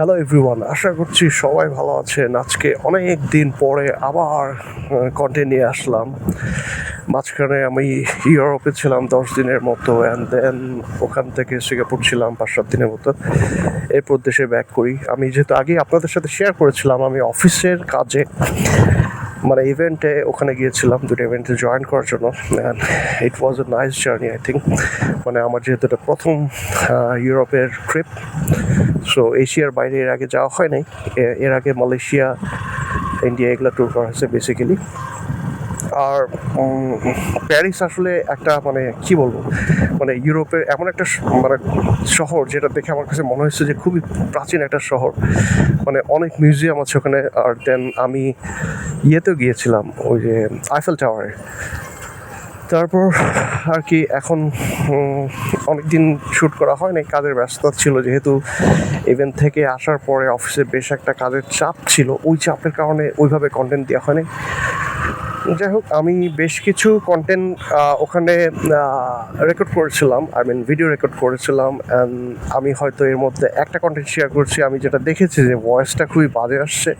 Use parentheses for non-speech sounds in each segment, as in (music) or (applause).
Hello everyone আশা করছি সবাই ভালো আছেন। আজকে অনেক দিন পরে আবার কন্টেন্ট নিয়ে আসলাম। মাঝখানে আমি ইউরোপে ছিলাম দশ দিনের মতো অ্যান্ড দেন ওখান থেকে সিঙ্গাপুর ছিলাম পাঁচ, সাত দিনের মতো। এরপর দেশে ব্যাক করি। আমি যেহেতু আগে আপনাদের সাথে শেয়ার করেছিলাম, আমি অফিসের কাজে মানে ইভেন্টে ওখানে গিয়েছিলাম, দুটো ইভেন্টে জয়েন করার জন্য and it was a nice journey I think মানে আমার যেহেতু এটা প্রথম ইউরোপের ট্রিপ সো এশিয়ার বাইরে এর আগে যাওয়া হয় নাই এর আগে মালয়েশিয়া, ইন্ডিয়া এগুলো ট্যুর করা হয়েছে বেসিক্যালি আর প্যারিস আসলে একটা মানে কি বলব মানে ইউরোপের এমন একটা মানে শহর যেটা দেখে আমার কাছে মনে হচ্ছে যে খুবই প্রাচীন একটা শহর। মানে অনেক মিউজিয়াম আছে ওখানে, আর দেন আমি ইয়েতেও গিয়েছিলাম, ওই যে আইফেল টাওয়ারে তারপর আর কি এখন অনেক দিন শ্যুট করা হয়নি কাজের ব্যস্ততা ছিল যেহেতু। ইভেন্ট থেকে আসার পরে অফিসে বেশ একটা কাজের চাপ ছিল, ওই চাপের কারণে ওইভাবে কন্টেন্ট দেওয়া হয়নি যাই হোক, আমি বেশ কিছু কন্টেন্ট ওখানে রেকর্ড করেছিলাম। আই মিন ভিডিও রেকর্ড করেছিলাম আমি হয়তো এর মধ্যে একটা কন্টেন্ট শেয়ার করছি। আমি যেটা দেখেছি যে ভয়েসটা খুবই বাজে আসছে।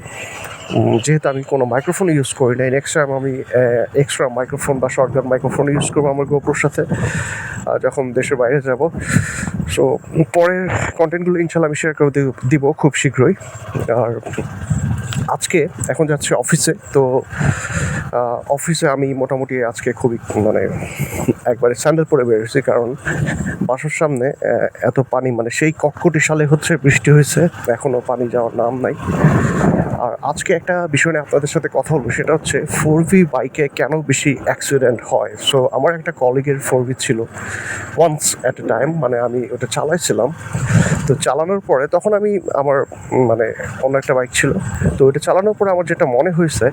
যেহেতু আমি কোনো মাইক্রোফোন ইউজ করি নাই নেক্সট টাইম আমি এক্সট্রা মাইক্রোফোন বা শর্টগান মাইক্রোফোন ইউজ করব আমার গোপ্রোর সাথে যখন দেশের বাইরে যাব। সো পরের কন্টেন্টগুলো ইনশাল্লাহ আমি শেয়ার করে দিব খুব শীঘ্রই। আর আজকে, এখন যাচ্ছে অফিসে তো অফিসে আমি মোটামুটি আজকে খুবই মানে একবারে স্যান্ডেল পরে বেরোছি কারণ বাসার সামনে এত পানি মানে সেই কটকটি সালে হচ্ছে বৃষ্টি হয়েছে এখনও পানি যাওয়ার নাম নাই। আর আজকে একটা বিষয় নিয়ে আপনাদের সাথে কথা বলব, সেটা হচ্ছে ফোর ভি বাইকে কেন বেশি অ্যাক্সিডেন্ট হয়? সো আমার একটা কলিগের ফোর ভি ছিল ওয়ান্স অ্যাট এ টাইম মানে আমি ওটা চালাইছিলাম। তো চালানোর পরে তখন আমি আমার মানে অন্য একটা বাইক ছিল। তো ওটা চালানোর পরে আমার যেটা মনে হয়েছে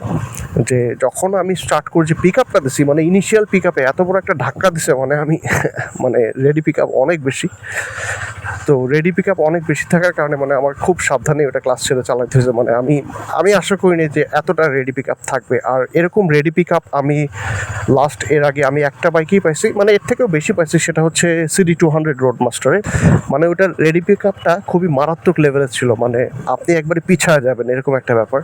যে যখন আমি স্টার্ট করছি পিক আপটা দিছি মানে ইনিশিয়াল পিক আপে এত বড় একটা ধাক্কা দিছে মানে আমি (laughs) মানে রেডি পিক আপ অনেক বেশি। তো রেডি পিক আপ অনেক বেশি থাকার কারণে মানে আমার খুব সাবধানে ওটা ক্লাস ছেড়ে চালাতে হয়েছে। মানে আমি আমি আশা করিনি যে এতটা রেডি পিক আপ থাকবে। আর এরকম রেডি পিক আপ আমি লাস্ট এর আগে আমি একটা বাইকেই পাইছি মানে এর থেকেও বেশি পাইছি, সেটা হচ্ছে সিডি টু হান্ড্রেড রোড মাস্টারে মানে ওটার রেডি পিক আপটা খুবই মারাত্মক লেভেলের ছিল মানে আপনি একবারে পিছায় যাবেন, এরকম একটা ব্যাপার।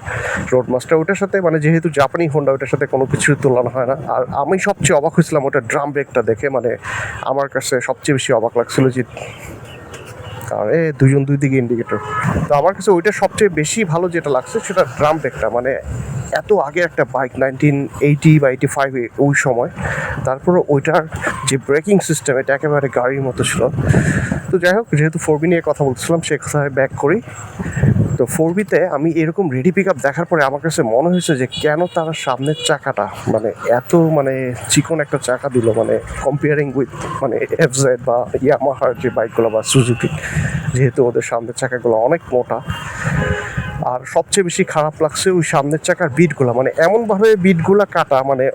রোড মাস্টার ওটার সাথে মানে যেহেতু জাপানি হোন্ডা ওটার সাথে কোনো কিছুর তুলনা হয় না। আর আমি সবচেয়ে অবাক হয়েছিলাম ওটা ড্রাম ব্রেকটা দেখে মানে আমার কাছে সবচেয়ে বেশি অবাক লাগছিল যে আরে দুজন দুই দিকে ইন্ডিকেটর তো আমার কাছে ওইটা সবচেয়ে বেশি ভালো যেটা লাগছে সেটা ড্রাম ব্রেকটা মানে এত আগে একটা বাইক নাইনটিন এইটি বা এইটি ফাইভে ওই সময়। তারপরে ওইটার যে ব্রেকিং সিস্টেম এটা একেবারে গাড়ির মতো ছিল। তো যাই হোক, যেহেতু ফোর বি নিয়ে কথা বলছিলাম, সে কথায় ব্যাক করি। তো ফোর বিতে আমি এরকম রেডি পিক আপ দেখার পরে আমার কাছে মনে হয়েছে যে কেন তারা সামনের চাকাটা মানে এত মানে চিকন একটা চাকা দিল মানে কম্পেয়ারিং উইথ মানে এফ জেড বা ইয়ামাহার যে বাইকগুলো বা সুজুকি যেহেতু ওদের সামনের চাকাগুলো অনেক মোটা। আর সবচেয়ে বেশি খারাপ লাগছে ওই সামনের চাকার বিটগুলো মানে এমনভাবে বিটগুলো কাটা মানে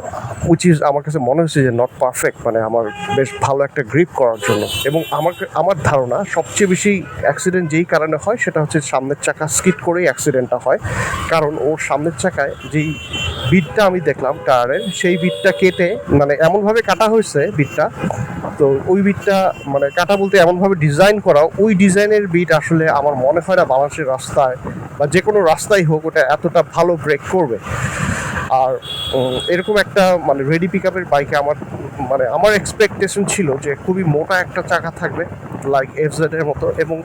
ইজ আমার কাছে মনে হচ্ছে যে নট পারফেক্ট মানে আমার বেশ ভালো একটা গ্রিপ করার জন্য। এবং আমার আমার ধারণা সবচেয়ে বেশি অ্যাক্সিডেন্ট যেই কারণে হয়, সেটা হচ্ছে সামনের চাকা স্কিট করেই অ্যাক্সিডেন্টটা হয়। কারণ ওর সামনের চাকায় যেই বিটটা আমি দেখলাম টায়ারের সেই বিটটা কেটে মানে এমনভাবে কাটা হয়েছে বিটটা। তো ওই বিটটা মানে কাটা বলতে এমনভাবে ডিজাইন করা, ওই ডিজাইনের বিট আসলে আমার মনে হয় না বাংলাদেশের রাস্তায় বা যে কোনো রাস্তাই হোক, ওটা এতটা ভালো ব্রেক করবে। আর এরকম একটা মানে রেডি পিক আপের বাইকে আমার মানে আমার এক্সপেকটেশন ছিল যে খুবই মোটা একটা চাকা থাকবে লাইক এফ এর মতো এবং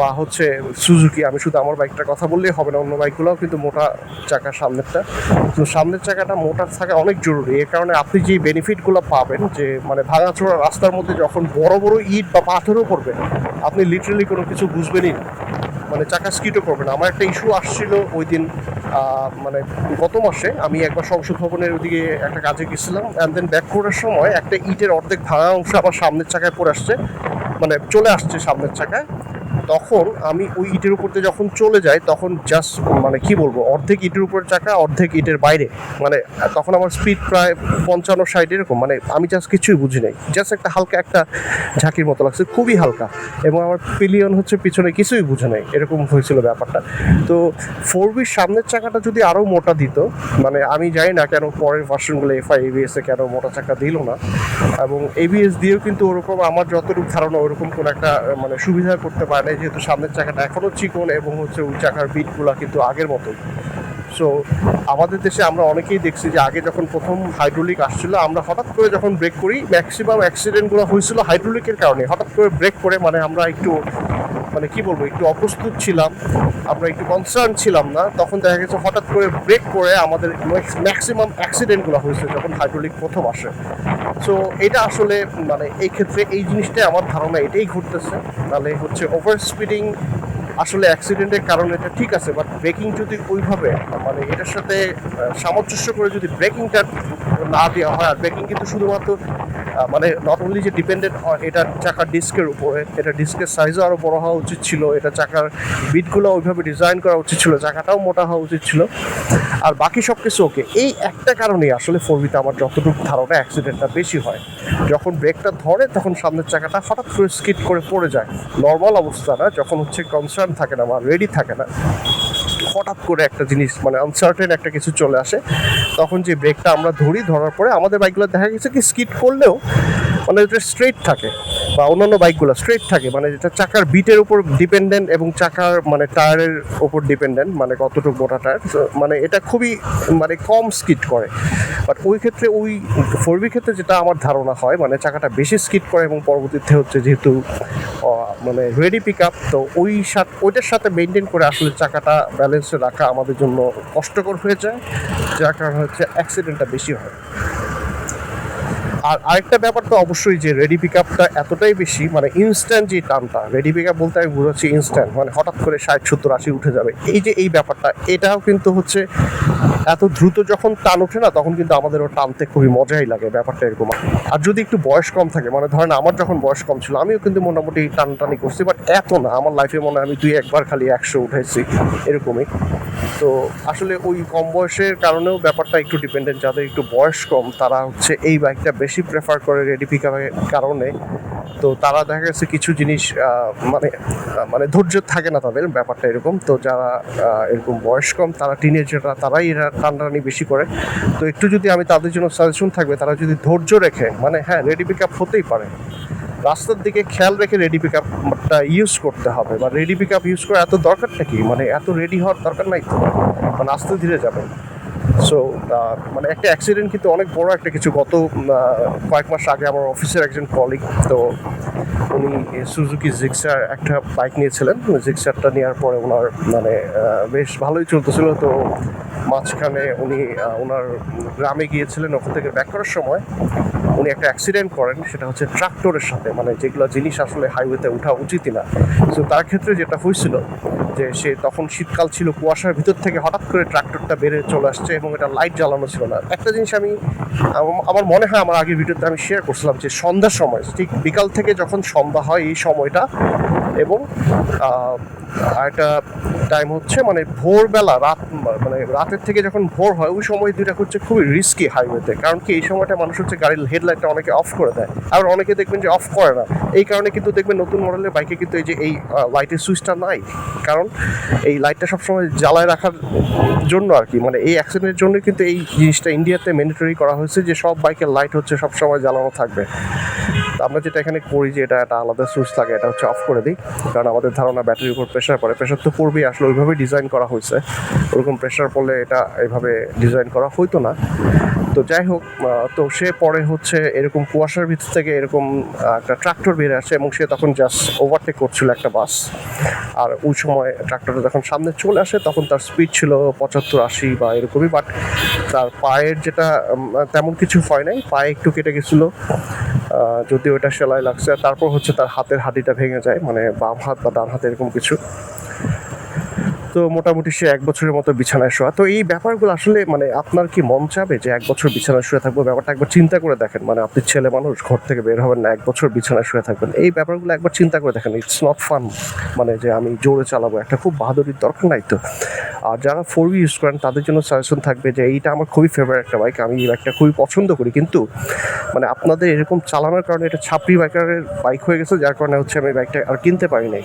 বা হচ্ছে সুজুকি আমি শুধু আমার বাইকটার কথা বললেই হবে না, অন্য বাইকগুলোও কিন্তু মোটা চাকা সামনেরটা। তো সামনের চাকাটা মোটা থাকা অনেক জরুরি। এর কারণে আপনি যে বেনিফিটগুলো পাবেন, যে মানে ভাঙাচোরা রাস্তার মধ্যে যখন বড় বড় ইট বা পাথরও পড়বে, আপনি লিটারালি কোনো কিছু বুঝবেনই না। মানে চাকা স্কিটও করবে না। আমার একটা ইস্যু আসছিল ওই দিন মানে গত মাসে আমি একবার সংসদ ভবনের ওদিকে একটা কাজে গেছিলাম অ্যান্ড দেন ব্যাক করার সময় একটা ইটের অর্ধেক ভাঙা অংশ আমার সামনের চাকায় পড়ে আসছে মানে চলে আসছে সামনের চাকায়। তখন আমি ওই ইটের উপর দিয়ে যখন চলে যাই, তখন জাস্ট মানে কি বলব, অর্ধেক ইটের উপর চাকা, অর্ধেক ইটের বাইরে। মানে তখন আমার স্পিড প্রায় পঞ্চান্ন, ষাট, এরকম। মানে আমি জাস্ট কিছুই বুঝি নাই। জাস্ট একটা হালকা একটা ঝাঁকির মতো লাগছে, খুবই হালকা। এবং আমার পিলিয়ন হচ্ছে পিছনে কিছুই বুঝে নাই, এরকম হয়েছিল ব্যাপারটা। তো ফোর বির সামনের চাকাটা যদি আরও মোটা দিত মানে আমি জানি না কেন পরের ভার্সনগুলো এফআই এবিএস কেন মোটা চাকা দিল না। এবং এবিএস দিয়েও কিন্তু ওরকম, আমার যতটুকু ধারণা, ওরকম কোনো একটা মানে সুবিধা করতে পারে যেহেতু সামনের চাকাটা এখনও চিকন এবং হচ্ছে ওই চাকার বিটগুলো কিন্তু আগের মতো সো আমাদের দেশে আমরা অনেকেই দেখছি যে আগে যখন প্রথম হাইড্রোলিক আসছিল, আমরা হঠাৎ করে যখন ব্রেক করি ম্যাক্সিমাম অ্যাক্সিডেন্টগুলো হয়েছিল হাইড্রোলিকের কারণে। হঠাৎ করে ব্রেক করে মানে আমরা একটু মানে কি বলব, একটু অপ্রস্তুত ছিলাম, আমরা একটু কনসার্ন ছিলাম না। তখন দেখা গেছে হঠাৎ করে ব্রেক করে আমাদের ম্যাক্সিমাম অ্যাক্সিডেন্টগুলো হয়েছে যখন হাইড্রোলিক প্রথম আসে। সো এটা আসলে মানে এই ক্ষেত্রে এই জিনিসটাই আমার ধারণা, এটাই ঘটতেছে। তাহলে হচ্ছে ওভার স্পিডিং আসলে অ্যাক্সিডেন্টের কারণে এটা ঠিক আছে বাট ব্রেকিং যদি ওইভাবে মানে এটার সাথে সামঞ্জস্য করে যদি ব্রেকিংটা না দেওয়া হয় আর ব্রেকিং কিন্তু শুধুমাত্র মানে নট অনলি যে ডিপেন্ডেন্ট হয় এটা চাকার ডিস্কের উপরে, এটা ডিস্কের সাইজও আরও বড় হওয়া উচিত ছিল, এটা চাকার বিটগুলো ওইভাবে ডিজাইন করা উচিত ছিল, চাকাটাও মোটা হওয়া উচিত ছিল। আর বাকি সব কিছু ওকে এই একটা কারণেই আসলে ফোরবিতে আমার যতটুকু ধারণা অ্যাক্সিডেন্টটা বেশি হয়। যখন ব্রেকটা ধরে, তখন সামনের চাকাটা হঠাৎ করে স্কিট করে পড়ে যায়। নর্মাল অবস্থা না, যখন হচ্ছে কনসার্ন থাকে না বা রেডি থাকে না। হঠাৎ করে একটা জিনিস মানে আনসার্টেন একটা কিছু চলে আসে। তখন যে ব্রেকটা আমরা ধরি, ধরার পরে আমাদের বাইকগুলো দেখা গেছে কি স্কিট করলেও মানে যেটা স্ট্রেট থাকে বা অন্যান্য বাইকগুলো স্ট্রেট থাকে। মানে যেটা চাকার বিটের উপর ডিপেন্ডেন্ট এবং চাকার মানে টায়ারের উপর ডিপেন্ডেন্ট মানে কতটুকু মোটা টায়ার মানে এটা খুবই মানে কম স্কিট করে। বাট ওই ক্ষেত্রে ওই ফোরবি ক্ষেত্রে যেটা আমার ধারণা হয় মানে চাকাটা বেশি স্কিট করে এবং পরবর্তীতে হচ্ছে যেহেতু মানে রেডি পিক আপ তো ওই সাথে, ওইটার সাথে মেনটেন করে আসলে চাকাটা ব্যালেন্সে রাখা আমাদের জন্য কষ্টকর হয়ে যায়, যার কারণে হচ্ছে অ্যাক্সিডেন্টটা বেশি হয়। আর আরেকটা ব্যাপার তো অবশ্যই যে রেডি পিক আপটা এতটাই বেশি মানে ইনস্ট্যান্ট যে টানটা রেডি পিক আপ বলতে আমি বুঝাচ্ছি ইনস্ট্যান্ট মানে হঠাৎ করে ষাট, সত্তর, আশি উঠে যাবে। এই যে এই ব্যাপারটা, এটাও কিন্তু হচ্ছে এত দ্রুত যখন টান ওঠে না, তখন কিন্তু আমাদেরও টানতে খুবই মজাই লাগে ব্যাপারটা এরকম। আর যদি একটু বয়স কম থাকে মানে ধরেন আমার যখন বয়স কম ছিল, আমিও কিন্তু মোটামুটি টানটানি করছি বাট এত না, আমার লাইফে মনে হয় আমি দুই, একবার খালি একশো উঠেছি, এরকমই। তো আসলে ওই কম বয়সের কারণেও ব্যাপারটা একটু ডিপেন্ডেন্ট যাদের একটু বয়স কম, তারা হচ্ছে এই বাইকটা বেশি প্রেফার করে রেডি পিক কারণে। তো তারা দেখা গেছে কিছু জিনিস মানে মানে ধৈর্য থাকে না তাদের ব্যাপারটা এরকম। তো যারা এরকম বয়স কম, তারা টিনেজাররা তারাই এরা টানটানি বেশি করে। তো একটু যদি আমি তাদের জন্য সাজেশন থাকবে, তারা যদি ধৈর্য রেখে মানে হ্যাঁ রেডি পিক আপ হতেই পারে। রাস্তার দিকে খেয়াল রেখে রেডি পিক আপটা ইউজ করতে হবে। বা রেডি পিক আপ ইউজ করা এত দরকারটা কি? মানে এত রেডি হওয়ার দরকার নাই তো। মানে আস্তে ধীরে যাবেন সো মানে একটা অ্যাক্সিডেন্ট কিন্তু অনেক বড় একটা কিছু। গত কয়েক মাস আগে আমার অফিসের একজন কলিগ তো উনি সুজুকি জিক্সার একটা বাইক নিয়েছিলেন। জিক্সারটা নেওয়ার পরে ওনার মানে বেশ ভালোই চলতেছিল। তো মাঝখানে উনি ওনার গ্রামে গিয়েছিলেন ওখান থেকে ব্যাক করার সময়। উনি একটা অ্যাক্সিডেন্ট করেন, সেটা হচ্ছে ট্রাক্টরের সাথে। মানে যেগুলো জিনিস আসলে হাইওয়েতে ওঠা উচিতই না তো তার ক্ষেত্রে যেটা হয়েছিল যে সে তখন শীতকাল ছিল, কুয়াশার ভিতর থেকে হঠাৎ করে ট্রাক্টরটা বেড়ে চলে আসছে এবং এটা লাইট জ্বালানো ছিল না। একটা জিনিস আমি আমার মনে হয় আমার আগের ভিডিওতে আমি শেয়ার করছিলাম যে সন্ধ্যার সময়, ঠিক বিকাল থেকে যখন সন্ধ্যা হয় এই সময়টা এবং আহ, আরেকটা টাইম হচ্ছে মানে ভোরবেলা রাত মানে রাতের থেকে যখন ভোর হয় ওই সময় দুইটা হচ্ছে খুবই রিস্কি হাইওয়েতে কারণ কি এই সময়টা মানুষ হচ্ছে গাড়ির হেডলাইটটা অনেকে অফ করে দেয়। আর অনেকে দেখবেন যে অফ করে না। এই কারণে কিন্তু দেখবেন নতুন মডেলের বাইকে কিন্তু এই যে এই লাইটের সুইচটা নাই। কারণ এই লাইটটা সবসময় জ্বালায় রাখার জন্য আর কি। মানে এই অ্যাক্সিডেন্টের জন্য কিন্তু এই জিনিসটা ইন্ডিয়াতে ম্যান্ডেটরি করা হয়েছে যে সব বাইকের লাইট হচ্ছে সবসময় জ্বালানো থাকবে। আমরা যেটা এখানে করি যে এটা একটা আলাদা সুইচ থাকে এটা হচ্ছে অফ করে দিই। কারণ আমাদের ধারণা ব্যাটারির উপর প্রেশার পড়ে। প্রেশার তো পড়বেই আসলে ওইভাবে ডিজাইন করা হয়েছে। ওরকম প্রেশার পড়লে এটা এইভাবে ডিজাইন করা হইতো না। তো যাই হোক তো সে পরে হচ্ছে এরকম কুয়াশার ভিতর থেকে এরকম একটা ট্রাক্টর বের আসে এবং সে তখন জাস্ট ওভারটেক করছিল একটা বাস আর ওই সময় ট্রাক্টরটা যখন সামনে চলে আসে, তখন তার স্পিড ছিল পঁচাত্তর, আশি বা এরকমই বাট তার পায়ের যেটা তেমন কিছু হয় নাই। পায়ে একটু কেটে গেছিল। যদিও এটা সেলাই লাগছে, তারপর হচ্ছে তার হাতের হাঁটিটা ভেঙে যায় মানে বাম হাত বা ডান হাত এরকম কিছু। তো মোটামুটি সে এক বছরের মতো বিছানায় শোয়া। তো এই ব্যাপারগুলো আসলে মানে আপনার কি মন চাবে যে এক বছর বিছানায় শুয়ে থাকব? ব্যাপারটা একবার চিন্তা করে দেখেন। মানে আপনি ছেলে মানুষ, ঘর থেকে বের হবেন না, এক বছর বিছানায় শুয়ে থাকবেন। এই ব্যাপারগুলো একবার চিন্তা করে দেখেন। ইটস নট ফান মানে যে আমি জোরে চালাবো। একটা খুব বাহাদুরির দরকার নাই তো। আর যারা ফোর ইউজ করেন, তাদের জন্য সাজেশন থাকবে যে এইটা আমার খুবই ফেভারিট একটা বাইক আমি এই বাইকটা খুবই পছন্দ করি। কিন্তু মানে আপনাদের এরকম চালানোর কারণে এটা ছাপড়ি বাইকারের বাইক হয়ে গেছে, যার কারণে হচ্ছে আমি বাইকটা আর কিনতে পারি নাই।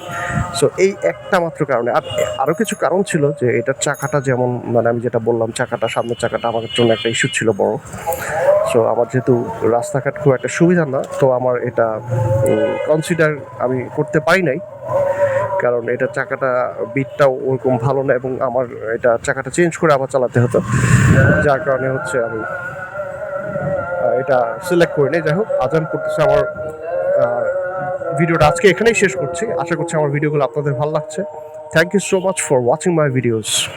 সো এই একটা মাত্র কারণে। আর আরও কিছু কারণ ছিল যে এটার চাকাটা যেমন মানে আমি যেটা বললাম, চাকাটা, সামনের চাকাটা আমার জন্য একটা ইস্যু ছিল বড়। সো আমার যেহেতু রাস্তাঘাট খুব একটা সুবিধা না, তো আমার এটা কনসিডার আমি করতে পারি নাই। কারণ এটা চাকাটা বিটটাও ওরকম ভালো না এবং আমার এটা চাকাটা চেঞ্জ করে আবার চালাতে হতো। যার কারণে হচ্ছে আমি এটা সিলেক্ট করে নিই যাই হোক, আজান করতেছে আমার ভিডিওটা আজকে এখানেই শেষ করছি। আশা করছি আমার ভিডিওগুলো আপনাদের ভালো লাগছে। Thank you so much for watching my videos.